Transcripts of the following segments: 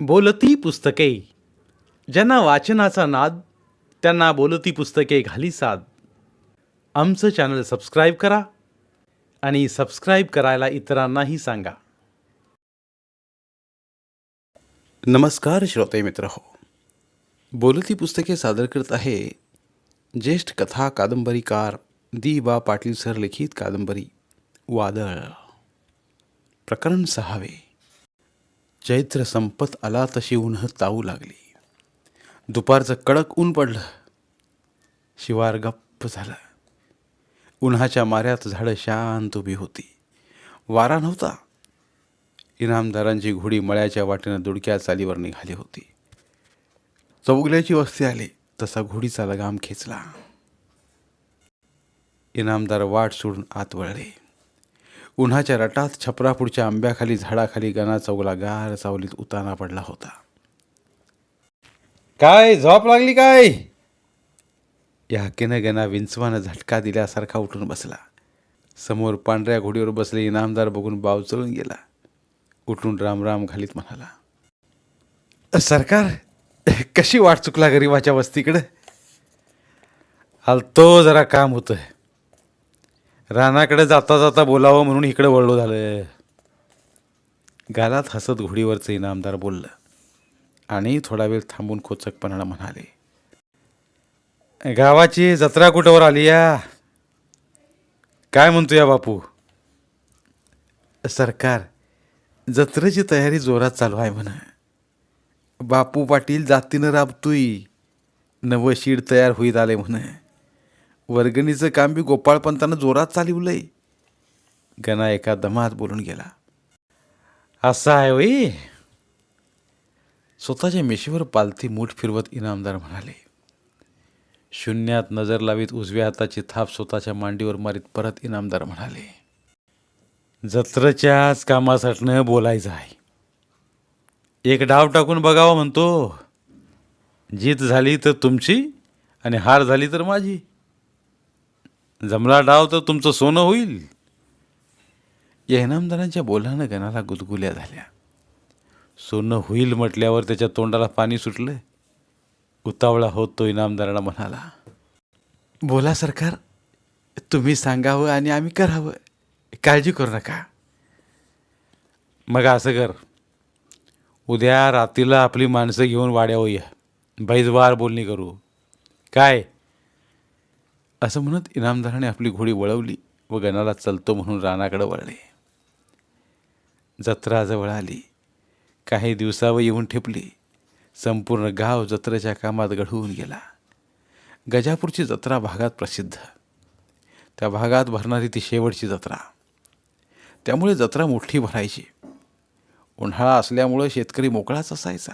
बोलती पुस्तके. ज्यांना वाचनाचा नाद त्यांना बोलती पुस्तके घाली साद. आमचं चॅनल सबस्क्राईब करा आणि सबस्क्राईब करायला इतरांनाही सांगा. नमस्कार श्रोते मित्र हो. बोलती पुस्तके सादर करत आहे ज्येष्ठ कथा कादंबरीकार दी बा पाटील सर लिखित कादंबरी वादळ. प्रकरण सहावे. चैत्र संपत आला तशी उन्ह तावू लागली. दुपारचं कडक ऊन पडलं. शिवार गप्प झालं. उन्हाच्या माऱ्यात झाडं शांत उभी होती. वारा नव्हता. इनामदारांची घोडी मळ्याच्या वाटेनं दुडक्या चालीवर निघाली होती. चौगल्याची वस्ती आली. तसा घोडीचा लगाम खेचला. इनामदार वाट सोडून आत वळले. उन्हाच्या रटात छपरापुढच्या आंब्याखाली झाडाखाली गणा चौगला गार सावलीत उताना पडला होता. काय झोप लागली काय? या हक्कीनं गणा विंचवानं झटका दिल्यासारखा उठून बसला. समोर पांढऱ्या घोडीवर बसले इनामदार बघून बावचळून गेला. उठून रामराम घालीत म्हणाला सरकार कशी वाट चुकला गरिबाच्या वस्तीकडं? तो जरा काम होतं रानाकडे जाता जाता बोलावं म्हणून इकडे वळलो झालं. गालात हसत घोडीवरचं इनामदार बोललं. आणि थोडा वेळ थांबून खोचकपणाला म्हणाले गावाची जत्रा कुठंवर आली या? काय म्हणतो या बापू? सरकार जत्रेची तयारी जोरात चालू आहे म्हणा. बापू पाटील जातीनं राबतोय. नवं शीड तयार होईत आले म्हण. वर्गणीचं काम बी गोपाळपंतानं जोरात चालवलंय. गणा एका दमात बोलून गेला. असं आहे वई स्वतःच्या मेशीवर पालथी मूठ फिरवत इनामदार म्हणाले. शून्यात नजर लावीत उजव्या हाताची थाप स्वतःच्या मांडीवर मारीत परत इनामदार म्हणाले. जत्रच्याच कामासाठनं बोलायचं आहे. एक डाव टाकून बघावं म्हणतो. जीत झाली तर तुमची आणि हार झाली तर माझी. जमला डाव तर तुमचं सोनं होईल. या इनामदारांच्या बोलानं गणाला गुदगुल्या झाल्या. सोनं होईल म्हटल्यावर त्याच्या तोंडाला पाणी सुटलं उतावळा होत तो इनामदाराला म्हणाला बोला सरकार तुम्ही सांगावं आणि आम्ही करावं. काळजी करू नका. मग असं कर. उद्या रात्रीला आपली माणसं घेऊन वाड्यावर या. बैजवार बोलणी करू. काय? असं म्हणत इनामदाराने आपली घोडी वळवली व गणाला चलतो म्हणून रानाकडे वळले. जत्रा जवळ आली. काही दिवसावर येऊन ठेपली. संपूर्ण गाव जत्रेच्या कामात घडवून गेला. गजापूरची जत्रा भागात प्रसिद्ध. त्या भागात भरणारी ती शेवटची जत्रा. त्यामुळे जत्रा मोठी भरायची. उन्हाळा असल्यामुळं शेतकरी मोकळाच असायचा.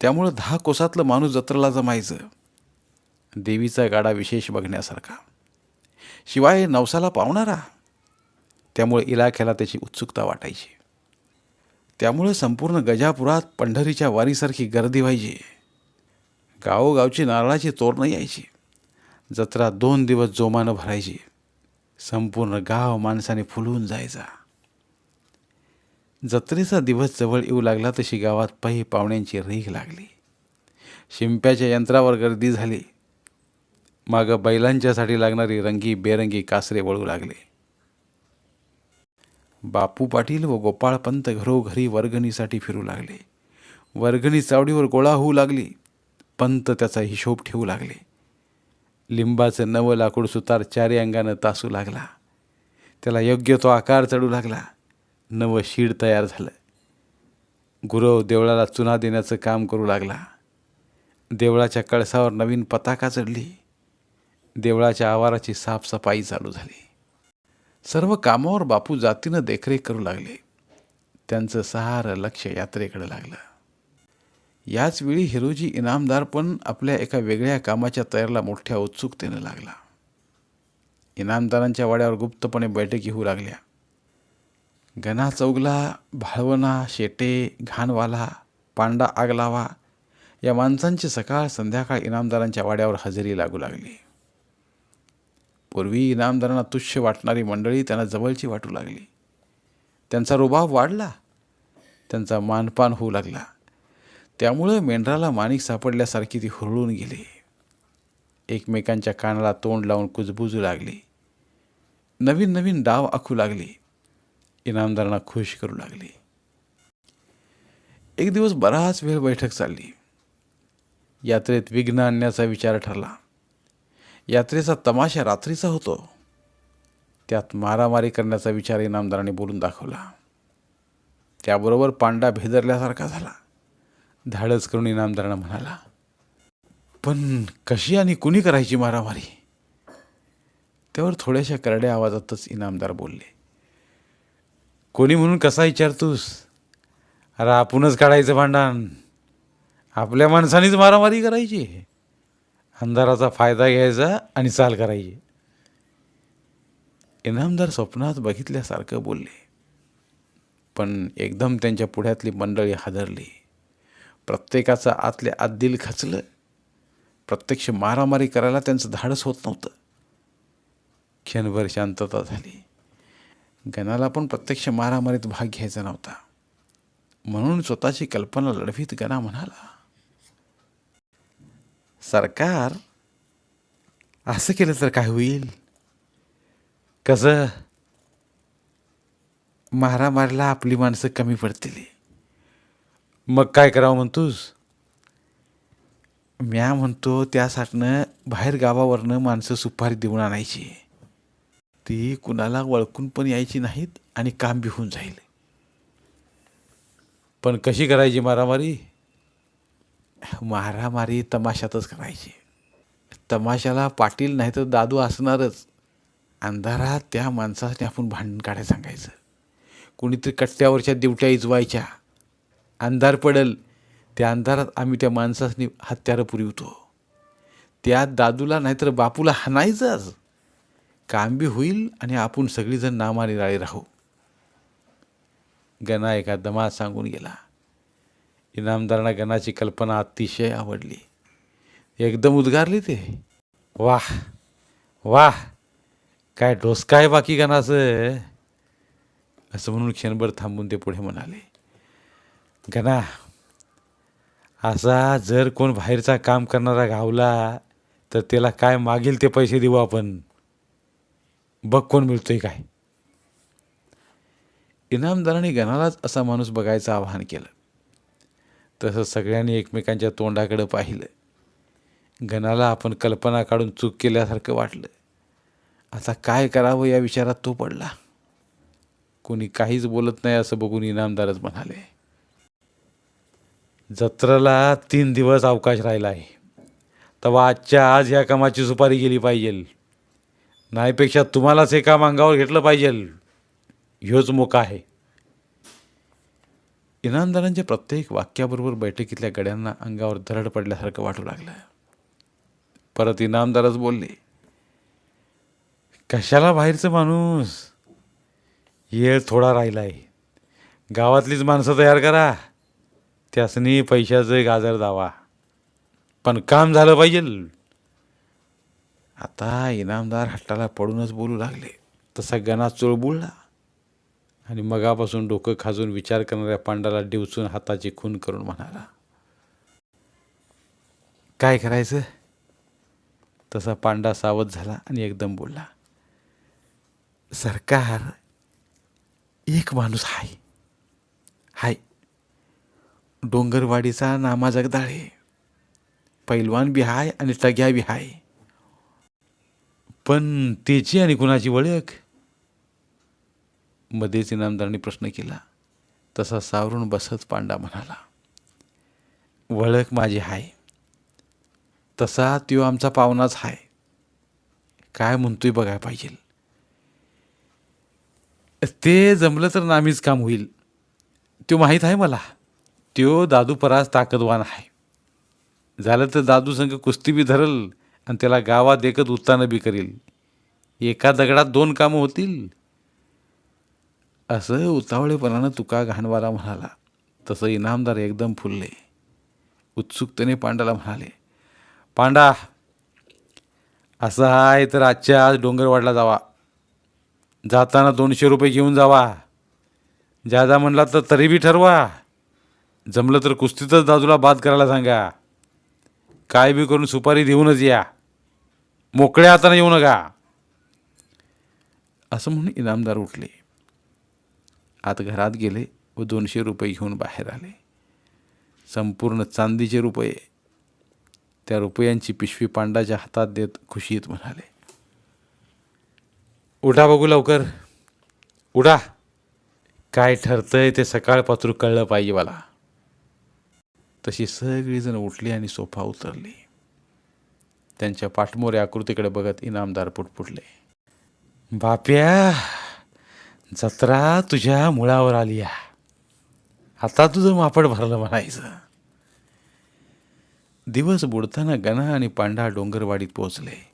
त्यामुळं दहा कोसातलं माणूस जत्रेला जमायचं. देवीचा गाडा विशेष बघण्यासारखा. शिवाय नवसाला पावणारा. त्यामुळे इलाख्याला त्याची उत्सुकता वाटायची. त्यामुळं संपूर्ण गजापुरात पंढरीच्या वारीसारखी गर्दी व्हायची. गावोगावची नारळाची तोरणं यायची. जत्रा दोन दिवस जोमानं भरायची. संपूर्ण गाव माणसाने फुलून जायचा. जत्रेचा दिवस जवळ येऊ लागला तशी गावात पही पाहुण्यांची रीघ लागली. शिंप्याच्या यंत्रावर गर्दी झाली. मागं बैलांच्यासाठी लागणारी रंगी बेरंगी कासरे वळू लागले. बापू पाटील व गोपाळपंत घरोघरी वर्गणीसाठी फिरू लागले. वर्गणी चावडीवर गोळा होऊ लागली. पंत त्याचा हिशोब ठेवू लागले. लिंबाचं नवं लाकूड सुतार चारी अंगानं तासू लागला. त्याला योग्य तो आकार चढू लागला. नवं शीड तयार झालं. गुरव देवळाला चुना देण्याचं काम करू लागला. देवळाच्या कळसावर नवीन पताका चढली. देवळाच्या आवाराची साफसफाई चालू झाली. सर्व कामावर बापू जातीनं देखरेख करू लागले. त्यांचं सहारं लक्ष यात्रेकडे लागलं. याच वेळी हिरोजी इनामदार पण आपल्या एका वेगळ्या कामाच्या तयारीला मोठ्या उत्सुकतेनं लागला. इनामदारांच्या वाड्यावर गुप्तपणे बैठकी होऊ लागल्या. गणा चौगला भाळवणा शेटे घाणवाला पांडा आगलावा या माणसांची सकाळ संध्याकाळ इनामदारांच्या वाड्यावर हजेरी लागू लागली. पूर्वी इनामदारांना तुच्छ वाटणारी मंडळी त्यांना जवळची वाटू लागली. त्यांचा रुबाब वाढला. त्यांचा मानपान होऊ लागला. त्यामुळं मेंढराला माणिक सापडल्यासारखी ती हुरळून गेली. एकमेकांच्या कानाला तोंड लावून कुजबुजू लागली. नवीन नवीन डाव आखू लागली. इनामदारांना खुश करू लागली. एक दिवस बराच वेळ बैठक चालली. यात्रेत विघ्न आणण्याचा विचार ठरला. यात्रेचा तमाशा रात्रीचा होतो. त्यात मारामारी करण्याचा विचार इनामदाराने बोलून दाखवला. त्याबरोबर पांडा भेदरल्यासारखा झाला. धाडस करून इनामदारानं म्हणाला पण कशी आणि कुणी करायची मारामारी? त्यावर थोड्याशा करड्या आवाजातच इनामदार बोलले कोणी म्हणून कसा विचारतोस? अरे आपणच काढायचं भांडण. आपल्या माणसानीच मारामारी करायची. अंधाराचा फायदा घ्यायचा आणि चाल करायची. इनामदार स्वप्नात बघितल्यासारखं बोलले. पण एकदम त्यांच्या पुढ्यातली मंडळी हादरली. प्रत्येकाचं आतल्या आत दिल खचलं. प्रत्यक्ष मारामारी करायला त्यांचं धाडस होत नव्हतं. क्षणभर शांतता झाली. गणाला पण प्रत्यक्ष मारामारीत भाग घ्यायचा नव्हता. म्हणून स्वतःची कल्पना लढवीत गणा म्हणाला. सरकार असं केलं तर काय होईल? कसं? मारामारीला आपली माणसं कमी पडतील. मग काय करावं म्हणतोस? म्या म्हणतो त्यासाठनं बाहेर गावावरनं माणसं सुपारी देऊन आणायची. ती कुणाला वळकून पण यायची नाहीत आणि काम बी होऊन जाईल. पण कशी करायची मारामारी? मारामारी तमाशातच करायची. तमाशाला पाटील नाही तर दादू असणारच. अंधारात त्या माणसासाठी आपण भांडण काढायला सांगायचं. कुणीतरी कट्ट्यावरच्या दिवट्या इजवायच्या. अंधार पडल त्या अंधारात आम्ही त्या माणसासनी हत्यारं पुरवतो. त्या दादूला नाहीतर बापूला हाणायचंच काम बी होईल आणि आपण सगळीजण नामानिराळी राहू. गणा एका दमात सांगून गेला. इनामदारांना गणाची कल्पना अतिशय आवडली. एकदम उद्गारली ते. वाह वाह काय डोसका आहे बाकी गणाचं. असं म्हणून क्षणभर थांबून ते पुढे म्हणाले गणा असा जर कोण बाहेरचा काम करणारा गावला तर त्याला काय मागेल ते पैसे देऊ आपण? बघ कोण मिळतोय काय. इनामदाराने गणालाच असा माणूस बघायचं आवाहन केलं. तसं सगळ्यांनी एकमेकांच्या तोंडाकडं पाहिलं. गणाला आपण कल्पना काढून चूक केल्यासारखं वाटलं. आता काय करावं या विचारात तो पडला. कोणी काहीच बोलत नाही असं बघून इनामदारच म्हणाले. जत्रेला तीन दिवस अवकाश राहिला आहे. तेव्हा आजच्या आज ह्या कामाची सुपारी गेली पाहिजे. नाहीपेक्षा तुम्हालाच हे काम अंगावर घेतलं पाहिजे. ह्योच मोका आहे. इनामदारांच्या प्रत्येक वाक्याबरोबर बैठकीतल्या गड्यांना अंगावर धरड पडल्यासारखं वाटू लागलं परत इनामदारच बोलले कशाला बाहेरचं माणूस? येळ थोडा राहिला आहे गावातलीच माणसं तयार करा. त्यासनी पैशाचं गाजर दावा. पण काम झालं पाहिजे. आता इनामदार हट्टाला पडूनच बोलू लागले. तसा गणा चुळबुळला. आणि मगापासून डोकं खाजून विचार करणाऱ्या पांडाला डिवचून हाताची खून करून म्हणाला काय करायचं? तसा पांडा सावध झाला आणि एकदम बोलला सरकार एक माणूस हाय हाय. डोंगरवाडीचा नामा जगदाळे पैलवान बी हाय आणि टग्या बी हाय. पण त्याची आणि कुणाची ओळख? मध्येच इनामदारांनी प्रश्न केला. तसा सावरून बसत पांडा म्हणाला वळख माझी हाय. तसा त्यो आमचा पाहुणाच हाय. काय म्हणतोय बघायला पाहिजे. ते जमलं तर नामीच काम होईल. त्यो माहीत आहे मला. त्यो दादू परास ताकदवान आहे. झालं तर दादू संघ कुस्ती बी धरल आणि त्याला गावात एकच उत्तानं बी करील. एका दगडात दोन कामं होतील. असं उतावळेपणानं तुका घाणवाला म्हणाला. तसं इनामदार एकदम फुलले. उत्सुकतेने पांडाला म्हणाले पांडा असं आहे तर आजच्या आज डोंगरवाडला जावा. जाताना दोनशे रुपये घेऊन जावा. जादा म्हणला तर तरी बी ठरवा. जमलं तर कुस्तीतच दादूला बाद करायला सांगा. काय बी करून सुपारी देऊनच या. मोकळ्या हाताने येऊ नका. असं म्हणून इनामदार उठले. आत घरात गेले व दोनशे रुपये घेऊन बाहेर आले. संपूर्ण चांदीचे रुपये त्या रुपयांची पिशवी पांडाच्या हातात देत खुशीत म्हणाले उठा बघू लवकर. उडा काय ठरतंय ते सकाळ पात्र कळलं पाहिजे मला. तशी सगळीजण उठली आणि सोफा उतरली. त्यांच्या पाठमोऱ्या आकृतीकडे बघत इनामदार पुटपुटले बाप्या जत्रा तुझ्या मुळावर आली या आता तुझं मापड भरलं म्हणायचं. दिवस बुडताना गणा आणि पांडा डोंगरवाडीत पोचले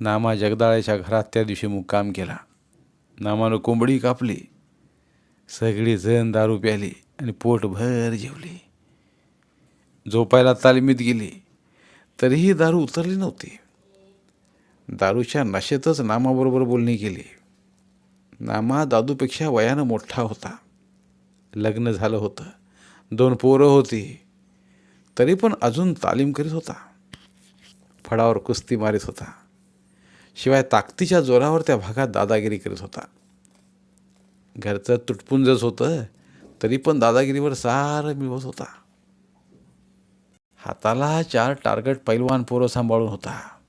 नामा जगदाळ्याच्या घरात त्या दिवशी मुक्काम केला. नामानं कोंबडी कापली. सगळी जण दारू प्याली आणि पोटभर जेवली. झोपायला तालमीत गेली. तरीही दारू उतरली नव्हती. दारूच्या नशेतच नामाबरोबर बोलणी केली. नामा दादूपेक्षा वयानं मोठा होता. लग्न झालं होतं. दोन पोरं होती. तरी पण अजून तालीम करीत होता. फडावर कुस्ती मारीत होता. शिवाय ताकदीच्या जोरावर त्या भागात दादागिरी करीत होता. घरचं तुटपुंजच होतं तरी पण दादागिरीवर सारं मिळवत होता. हाताला चार टार्गेट पैलवान पोरं सांभाळून होता.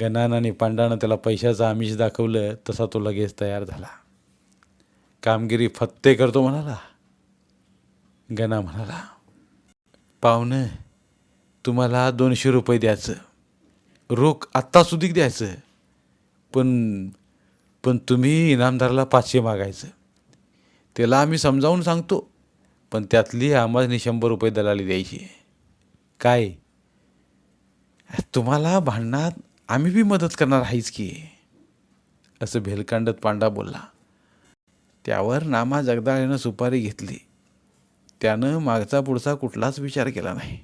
गणानं आणि पांडानं त्याला पैशाचं आमिष दाखवलं तसा तो लगेच तयार झाला. कामगिरी फत्ते करतो म्हणाला. गणा म्हणाला पाहुणं तुम्हाला दोनशे रुपये द्यायचं. रोख आत्ता सुधीक द्यायचं. पण पण तुम्ही इनामदाराला पाचशे मागायचं. त्याला आम्ही समजावून सांगतो पण त्यातली आम्हाला शंभर रुपये दलाली द्यायची काय? तुम्हाला भांडणात आम्ही बी मदत करणार आहेच की. असं भेलकांडत पांडा बोलला. त्यावर नामा जगदाळेनं सुपारी घेतली. त्यानं मागचा पुढचा कुठलाच विचार केला नाही.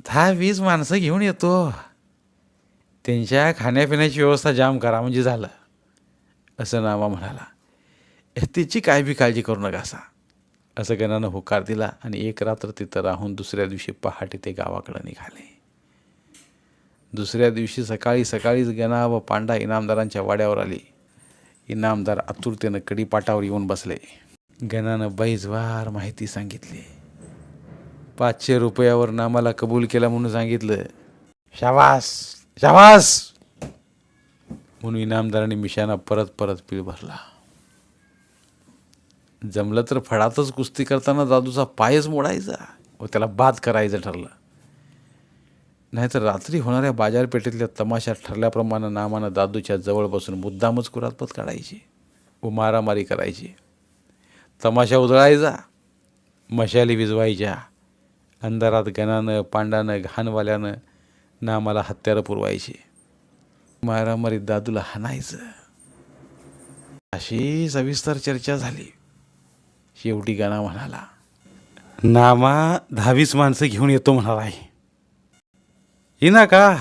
दहा वीस माणसं घेऊन येतो. त्यांच्या खाण्यापिण्याची व्यवस्था जाम करा म्हणजे झालं. असं नामा म्हणाला. तिची काय बी काळजी करू नका असा. असं गणानं होकार दिला आणि एक रात्र तिथं राहून दुसऱ्या दिवशी पहाटे ते गावाकडं निघाले. दुसऱ्या दिवशी सकाळी सकाळीच गणा व पांडा इनामदारांच्या वाड्यावर आली. इनामदार आतुरतेनं कडीपाटावर येऊन बसले. गणानं बैजवार माहिती सांगितली. पाचशे रुपयावर नामाला कबूल केला म्हणून सांगितलं. शावास शावास म्हणून इनामदाराने मिशाना परत परत पीळ भरला. जमलं तर फडातच कुस्ती करताना दादूचा पायच मोडायचा व त्याला बाद करायचं ठरलं. नाहीतर रात्री होणाऱ्या बाजारपेठेतल्या तमाशात ठरल्याप्रमाणे नामानं दादूच्या जवळ बसून मुद्दामच कुरातपत काढायची व मारामारी करायची. तमाशा उजळायचा मशाली विजवायच्या अंधारात गणानं पांडानं घाणवाल्यानं नामाला हत्यारं पुरवायची. मारामारीत दादूला हाणायचं. अशी सविस्तर चर्चा झाली. शेवटी गणा म्हणाला नामा दहावीस माणसं घेऊन येतो म्हणाला आहे. येईना का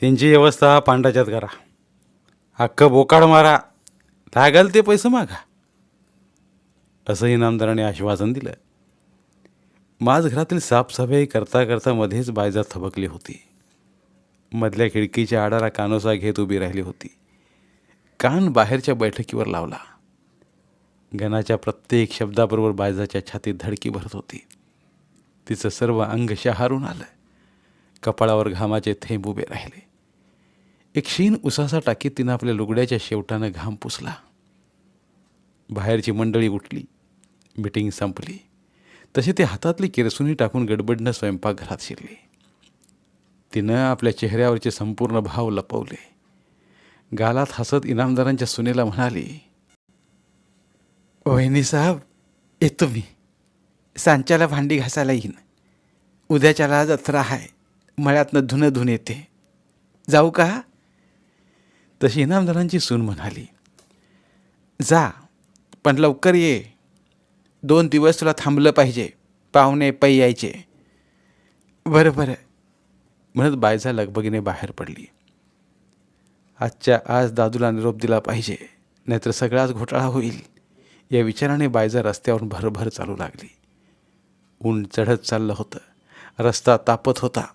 त्यांची व्यवस्था पांडाच्यात करा. हक्क बोकाड मारा. लागल ते पैसे मागा. असं इनामदाराने आश्वासन दिलं. माझ घरातील साफसफाई करता करता मध्येच बायजा थबकली होती. मधल्या खिडकीच्या आडाला कानोसा घेत उभी राहिली होती. कान बाहेरच्या बैठकीवर लावला. गणाच्या प्रत्येक शब्दाबरोबर बायजाच्या छातीत धडकी भरत होती. तिचं सर्व अंग शहारून आलं. कपाळावर घामाचे थेंब उभे राहिले. एक क्षीण उसासा टाकीत तिनं आपल्या लुगड्याच्या शेवटानं घाम पुसला. बाहेरची मंडळी उठली. मिटिंग संपली. तसे ते हातातली किरसुनी टाकून गडबडनं स्वयंपाकघरात शिरली. तिनं आपल्या चेहऱ्यावरचे संपूर्ण भाव लपवले. गालात हसत इनामदारांच्या सुनेला म्हणाली वहिनी साहेब येतो मी. सांच्याला भांडी घासायला येईन. उद्याच्याला जत्रा आहे. मळ्यातनं धुनं धुन येते. जाऊ का? तशी इनामदारांची सून म्हणाली जा पण लवकर ये. दोन दिवस तुला थांबलं पाहिजे. पाहुणे पै यायचे. बरं बरं. म्हणत बायजा लगबगीने बाहेर पडली. आजच्या आज दादूला निरोप दिला पाहिजे नाहीतर सगळाच घोटाळा होईल. या विचाराने बायजा रस्त्यावरून भरभर चालू लागली. ऊन चढत चाललं होतं. रस्ता तापत होता.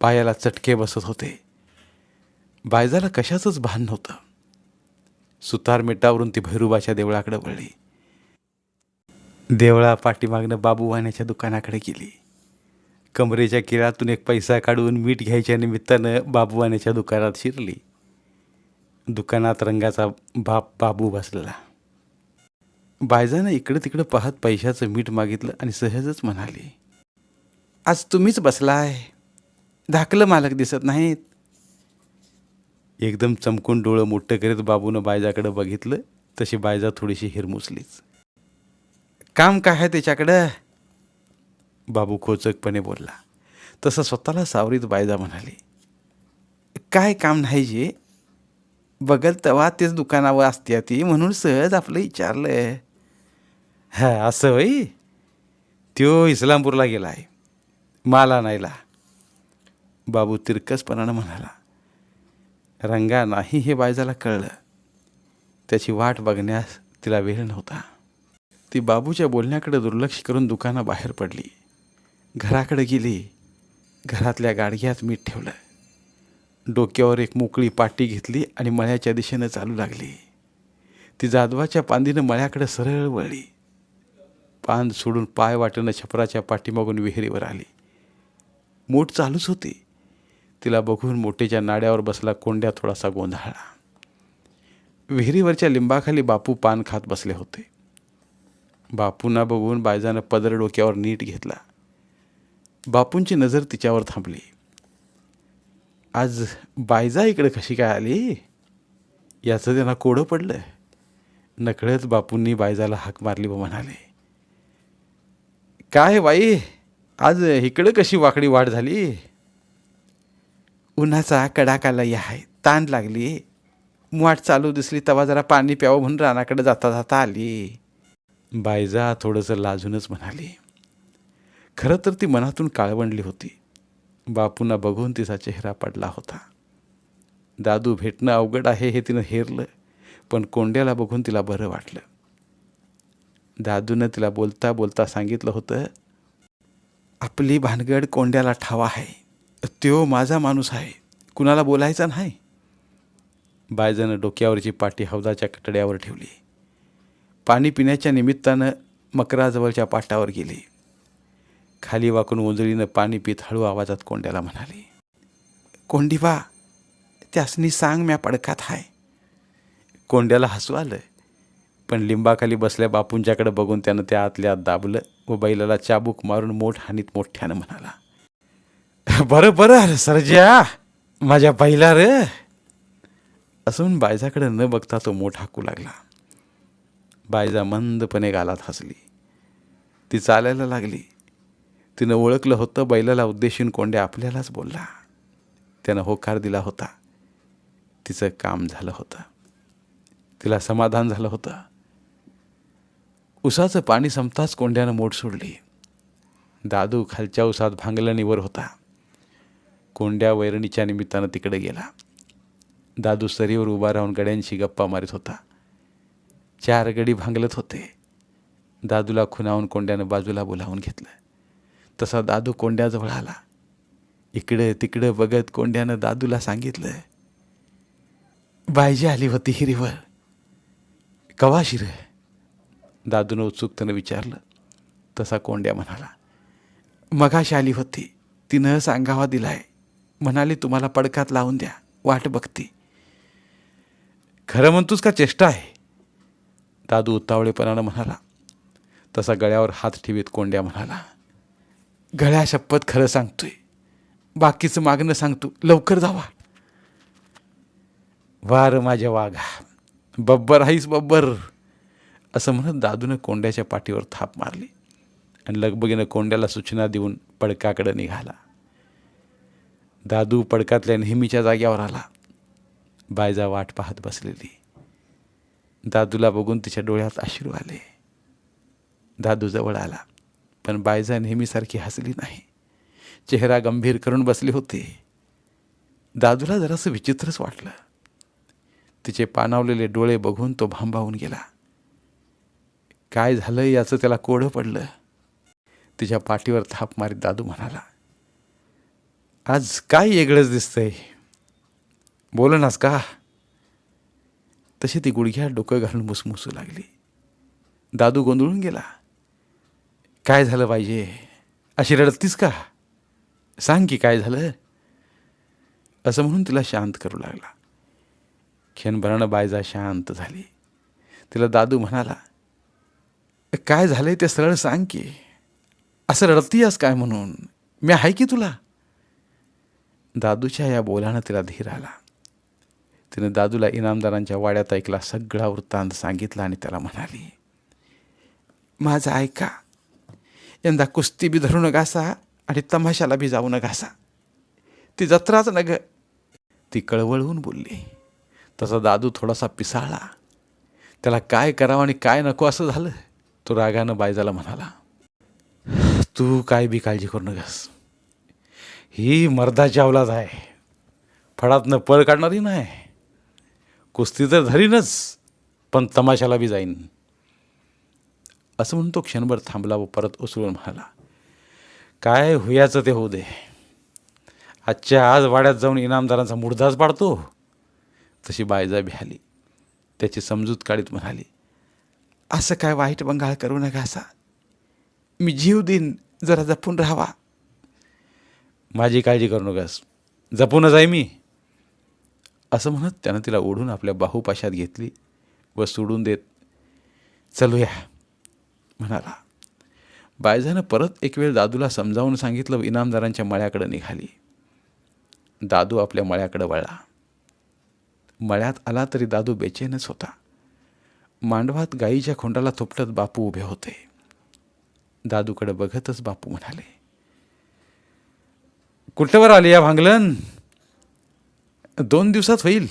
पायाला चटके बसत होते. बायजाला कशाचंच भान नव्हतं. सुतार मिटावरून ती भैरूबाच्या देवळाकडे वळली. देवळा पाठीमागनं बाबूवाण्याच्या दुकानाकडे गेली. कमरेच्या किरातून एक पैसा काढून मीठ घ्यायच्या निमित्तानं बाबूवाण्याच्या दुकानात शिरली. दुकानात रंगाचा बाप बाबू बसलेला बायजानं इकडं तिकडं पाहत पैशाचं मीठ मागितलं आणि सहजच म्हणाली आज तुम्हीच बसलाय. धाकलं मालक दिसत नाहीत. एकदम चमकून डोळं मोठं करीत बाबूनं बायजाकडं बघितलं तशी बायजा थोडीशी हिरमुसलीच. काम काय आहे त्याच्याकडं बाबू खोचकपणे बोलला. तसं स्वतःला सावरीत बायजा म्हणाली. काय काम नाही जे? बघल तेव्हा तेच दुकानावर असते ती म्हणून सहज आपलं विचारलं हा असं वय त्यो इस्लामपूरला गेला आहे माला नाहीला बाबू तिरकसपणानं म्हणाला रंगा नाही हे बायजाला कळलं. त्याची वाट बघण्यास तिला वेळ नव्हता. ती बाबूच्या बोलण्याकडे दुर्लक्ष करून दुकानाबाहेर पडली. घराकडे गेली. घरातल्या गाडग्यात मीठ ठेवलं. डोक्यावर एक मोकळी पाटी घेतली आणि मळ्याच्या दिशेनं चालू लागली. ती जाधवाच्या पांदीनं मळ्याकडे सरळ वळली. पान सोडून पाय वाटेनं छपराच्या पाठीमागून विहिरीवर आली. मोठ चालूच होती. तिला बघून मोठेच्या नाड्यावर बसला कोंड्या थोडासा गोंधळला. विहिरीवरच्या लिंबाखाली बापू पान खात बसले होते. बापूंना बघून बायजानं पदर डोक्यावर नीट घेतला. बापूंची नजर तिच्यावर थांबली. आज बायजा इकडे कशी काय आली? याचं त्यांना कोडं पडलं नकळत बापूंनी बायजाला हाक मारली व म्हणाले काय बाई आज इकडं कशी वाकडी वाढ झाली? उन्हाचा कडाका लय आहे. ताण लागली. वाट चालू दिसली तेव्हा जरा पाणी प्यावं म्हणून रानाकडे जाता जाता आली. बायजा थोडंसं लाजूनच म्हणाली खरं तर ती मनातून काळवंडली होती. बापूंना बघून तिचा चेहरा पडला होता. दादू भेटणं अवघड आहे हे तिनं हेरलं पण कोंड्याला बघून तिला बरं वाटलं. दादूनं तिला बोलता बोलता सांगितलं होतं आपली भानगड कोंड्याला ठावा आहे. त्यो माझा माणूस आहे. कुणाला बोलायचा नाही. बायजानं डोक्यावरची पाटी हौदाच्या कटड्यावर ठेवली. पाणी पिण्याच्या निमित्तानं मकराजवळच्या पाटावर गेली. खाली वाकून उंजळीनं पाणी पित हळू आवाजात कोंड्याला म्हणाली कोंडीबा त्यासनी सांग म्या पडकात हाय. कोंड्याला हसू आलं पण लिंबाखाली बसल्या बापूंच्याकडे बघून त्यानं त्या आतल्या आत दाबलं व बैलाला चाबूक मारून मोठ हानीत मोठ्यानं म्हणाला बरं बरं सरजा माझ्या बैला रे. असून बायजाकडे न बघता तो मोठ हाकू लागला. बायजा मंदपणे गालात हसली. ती चालायला लागली. तिनं ओळखलं होतं बैलाला उद्देशून कोंड्या आपल्यालाच बोलला. त्यानं होकार दिला होता. तिचं काम झालं होतं. तिला समाधान झालं होतं. उसाचं पाणी संपताच कोंड्यानं मोड सोडली. दादू खालच्या उसात भांगलणीवर होता. कोंड्या वैरणीच्या निमित्तानं तिकडे गेला. दादू सरीवर उभा राहून गड्यांशी गप्पा मारित होता. चार गडी भांगलत होते. दादूला खुनावून कोंड्यानं बाजूला बोलावून घेतलं. तसा दादू कोंड्याजवळ आला. इकडं तिकडं बघत कोंड्यानं दादूला सांगितलं बायजी आली होती हिरीवर. कवा शिर? दादूनं उत्सुकतेनं विचारलं. तसा कोंड्या म्हणाला मगाशी आली होती. तिनं सांगावा दिलाय. म्हणाली तुम्हाला पडकात लावून द्या. वाट बघती. खरं म्हणतोस का चेष्टा आहे? दादू उतावळेपणानं म्हणाला. तसा गळ्यावर हात ठेवीत कोंड्या म्हणाला. गळ्या शपथ खरं सांगतोय. बाकीचं मागणं सांगतो. लवकर जावा. वार माझ्या वाघा. बब्बर हाईस बब्बर. असं म्हणत दादूनं कोंड्याच्या पाठीवर थाप मारली आणि लगबगीनं कोंड्याला सूचना देऊन पडकाकडे निघाला. दादू पडकातल्या नेहमीच्या जाग्यावर आला. बायजा वाट पाहत बसलेली. दादूला बघून तिच्या डोळ्यात अश्रू आले. दादू जवळ आला पण बायजा नेहमीसारखी हसली नाही. चेहरा गंभीर करून बसले होते. दादूला जरासं विचित्रच वाटलं. तिचे पाणावलेले डोळे बघून तो भांबावून गेला. काय झालं याचं त्याला कोडं पडलं? तिच्या पाठीवर थाप मारीत दादू म्हणाला. आज काय वेगळंच दिसतंय? बोलनास का? तशी ती गुडघ्या डोकं घालून मुसमुसू लागली. दादू गोंधळून गेला. काय झालं पाहिजे? अशी रडतीस का? सांग की काय झालं? असं म्हणून तिला शांत करू लागला. क्षणभरानं बायजा शांत झाली. तिला दादू म्हणाला काय झालंय ते सरळ सांग की. असं रडतीयस काय म्हणून? मी आहे की तुला? दादूच्या या बोलानं तिला धीर आला. तिने दादूला इनामदारांच्या वाड्यात ऐकला सगळा वृत्तांत सांगितला आणि त्याला म्हणाली माझं ऐका यंदा कुस्ती बी धरू नगासा आणि तमाशाला बी जाऊ नगासा. ती जत्राच नग. ती कळवळून बोलली तसा दादू थोडासा पिसाळला त्याला काय करावं आणि काय नको असं झालं. तो रागानं बायजाला म्हणाला तू काय बी काळजी करू नकास ही मर्दाची अवलाद आहे. फळातनं पळ काढणारी नाही. कुस्ती तर धरीनच पण तमाशाला बी जाईन. असं म्हणून तो क्षणभर थांबला व परत उसळून म्हणाला काय हुयाचं ते होऊ दे. आजच्या आज वाड्यात जाऊन इनामदारांचा मुर्दाच पाडतो. तशी बायजा बिहाली त्याची समजूत काढीत म्हणाली असं काय वाईट बंगाळ करू नका असा. मी जीव देईन जरा जपून राहावा. माझी काळजी करू नकास. जपूनच आहे मी. असं म्हणत त्यानं तिला ओढून आपल्या बाहूपाशात घेतली व सोडून देत चलूया म्हणाला. बायजानं परत एक वेळ दादूला समजावून सांगितलं व इनामदारांच्या मळ्याकडे निघाली. दादू आपल्या मळ्याकडे वळला. मळ्यात आला तरी दादू बेचैनच होता. मांडवात गाईच्या खोंडाला थोपटत बापू उभे होते. दादूकडे बघतच बापू म्हणाले कुठवर आली या भांगलन. दोन दिवसात होईल.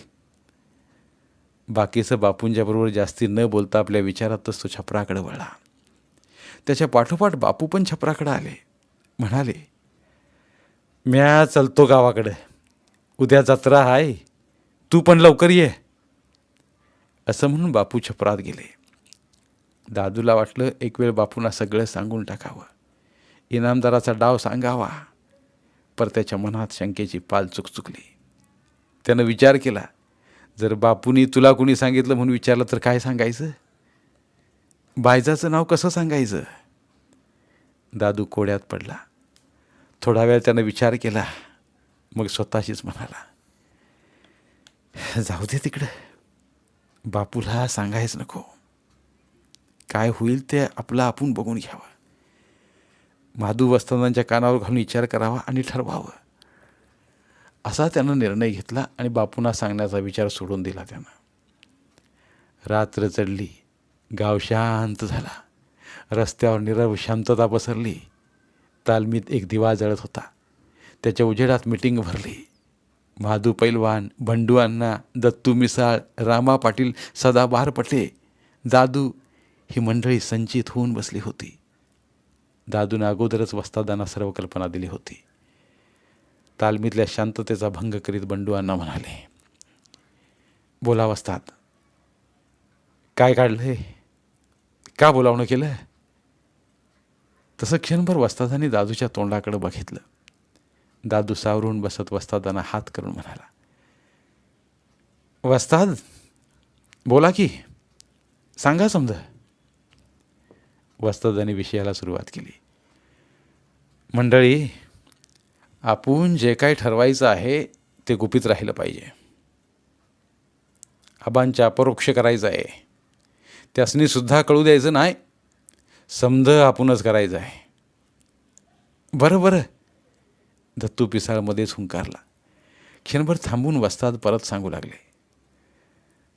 बाकीचं बापूंच्याबरोबर जास्ती न बोलता आपल्या विचारातच तो छपराकडे वळला. त्याच्या पाठोपाठ बापू पण छपराकडे आले. म्हणाले म्या चलतो गावाकडे. उद्या जत्रा आहे तू पण लवकर ये. असं म्हणून बापू छपरात गेले. दादूला वाटलं एक वेळ बापूंना सगळं सांगून टाकावं. इनामदाराचा डाव सांगावा. पर त्याच्या मनात शंकेची पाल चुकचुकली. त्यानं विचार केला जर बापूनी तुला कुणी सांगितलं म्हणून विचारलं तर काय सांगायचं? बायजाचं नाव कसं सांगायचं? दादू कोड्यात पडला. थोडा वेळ त्यानं विचार केला मग स्वतःशीच म्हणाला जाऊ दे तिकडं. बापूला सांगायच नको. काय होईल ते आपलं आपण बघून घ्यावं. माधू वस्तांच्या कानावर घालून विचार करावा आणि ठरवावं. असा त्यानं निर्णय घेतला आणि बापूंना सांगण्याचा विचार सोडून दिला त्यानं. रात्र चढली गाव शांत झाला. रस्त्यावर निरव शांतता पसरली. तालमीत एक दिवा जळत होता. त्याच्या उजेडात मिटिंग भरली. महादू पैलवान बंडू अण्णा दत्तू मिसाळ रामा पाटील सदाबहार पटे दादू ही मंडळी संचित होऊन बसली होती. दादूने अगोदरच वस्तादांना सर्व कल्पना दिली होती. तालमीतल्या शांततेचा भंग करीत बंडू अण्णा म्हणाले बोला वस्तात काय काढलंय का बोलावणं केलं? तसं क्षणभर वस्तादांनी दादूच्या तोंडाकडे बघितलं. दादू सावरून बसत वस्तादांना हात करून म्हणाला वस्ताद बोला की सांगा समजा. वस्तादांनी विषयाला सुरुवात केली. मंडळी आपण जे काही ठरवायचं आहे ते गुपित राहिलं पाहिजे. आबांच्या अपरोक्ष करायचं आहे. त्यासनी सुद्धा कळू द्यायचं नाही. समज आपणच करायचं आहे. बरं बरं. दत्तू पिसाळमध्येच हुंकारला. क्षणभर थांबून वस्ताद परत सांगू लागले.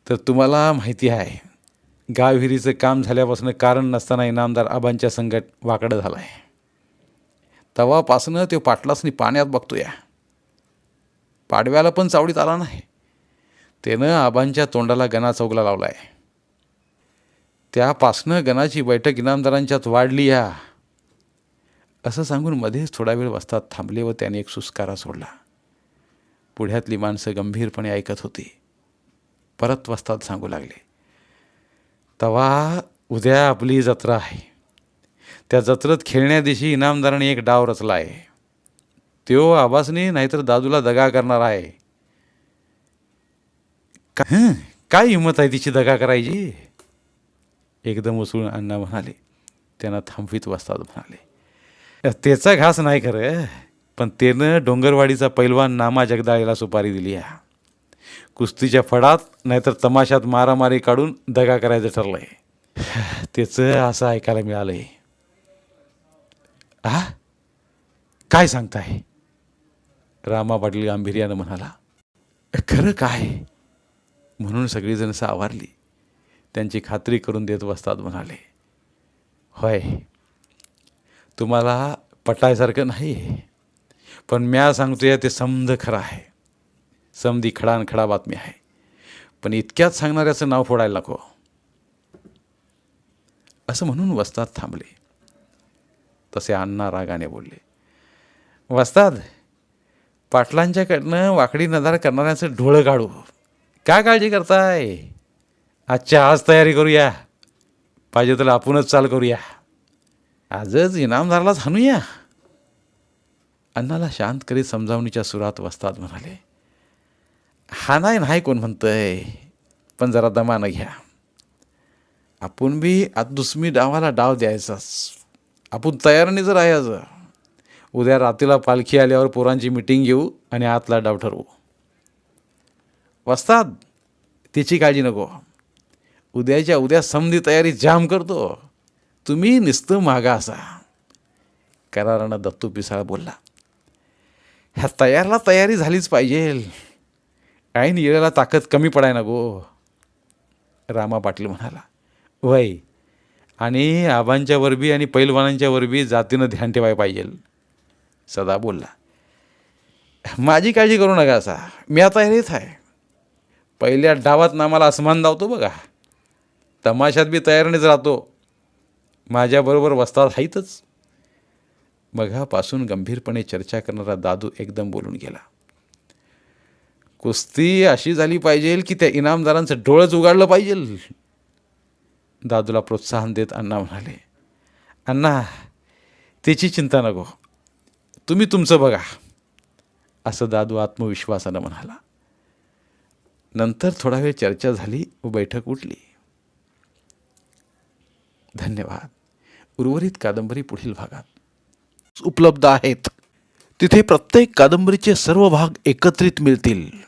तर तुम्हाला माहिती आहे गावहिरीचं काम झाल्यापासून कारण नसताना इनामदार आबांच्या संकट वाकडं झालं आहे तवापासनं तो पाटलासनी पाण्यात बघतो या पाडव्याला पण चावडीत आला नाही. त्यानं आबांच्या तोंडाला गणा चौकला लावला आहे त्यापासनं गणाची बैठक इनामदारांच्यात वाढली या. असं सांगून मध्येच थोडा वेळ वस्तात थांबले व त्याने एक सुस्कारा सोडला. पुढ्यातली माणसं गंभीरपणे ऐकत होती. परत वस्तात सांगू लागले. तवा उद्या आपली जत्रा आहे. त्या जत्रेत खेळण्या दिवशी इनामदाराने एक डाव रचला आहे. त्यो आबासनी नाहीतर दादूला दगा करणार आहे. का काय हिंमत आहे तिची दगा करायची? एकदम उसळून अण्णा म्हणाले. त्यांना थांबवीत वाजतात म्हणाले. त्याचा घास नाही खरं पण त्यानं डोंगरवाडीचा पैलवान नामा जगदाळेला सुपारी दिली आहे. कुस्तीच्या फडात नाहीतर तमाशात मारामारी काढून दगा करायचं ठरलंय. त्याचं असं ऐकायला मिळालंय. हा काय सांगताय? रामा पाटील गांभीर्यानं म्हणाला खरं काय? म्हणून सगळीजण सावारली. त्यांची खात्री करून देत बसतात म्हणाले होय तुम्हाला पटायसारखं नाही पण म्या सांगतोय ते समज खरं आहे. समधी खडान खडा बातमी आहे. पण इतक्यात सांगणाऱ्याचं नाव फोडायला नको. असं म्हणून वस्तात थांबले. तसे अण्णा रागाने बोलले. वस्ताद पाटलांच्याकडनं वाकडी नदार करणाऱ्याचं ढोळं काढू काय काळजी करताय? आजच्या आज तयारी करूया. पाहिजे तर आपणच चाल करूया. आजच इनामदारालाच हाणूया अण्णाला शांत करीत समजावणीच्या सुरात वस्तात म्हणाले हा नाही नाही कोण म्हणतंय? पण जरा दमानं घ्या. आपण बी आता दुसमी डावाला डाव द्यायचाच आपण तयारीने जर राहायचं उद्या रात्रीला पालखी आल्यावर पोरांची मिटिंग घेऊ आणि आतला डाव ठरवू. वाचतात त्याची काळजी नको. उद्याच्या उद्या समधी तयारी जाम करतो. तुम्ही नुसतं मागा असा. करारानं दत्तू पिसाळ बोलला. ह्या तयारला तयारी झालीच पाहिजे ऐन येळेला ताकद कमी पडाय ना गो रामा पाटील म्हणाला वय आणि आबांच्या वरबी आणि पैलवानांच्या वरबी जातीनं ध्यान ठेवाय पाहिजे. सदा बोलला माझी काळजी करू नका असा. मी आता हेच आहे. पहिल्या डावात नामाला असमान धावतो बघा. तमाशात बी तयारीनेच राहतो. माझ्याबरोबर वस्तात आहेतच मघापासून गंभीरपणे चर्चा करणारा दादू एकदम बोलून गेला. कुस्ती अशी झाली पाहिजे की त्या इनामदारांचं डोळंच उगाडलं पाहिजे. दादूला प्रोत्साहन देत अण्णा म्हणाले अण्णा त्याची चिंता नको. तुम्ही तुमचं बघा. असं दादू आत्मविश्वासानं म्हणाला. नंतर थोडा वेळ चर्चा झाली व बैठक उठली. धन्यवाद. उर्वरित कादंबरी पुढील भागात. उपलब्ध आहेत. तिथे प्रत्येक कादंबरीचे सर्व भाग एकत्रित मिळतील.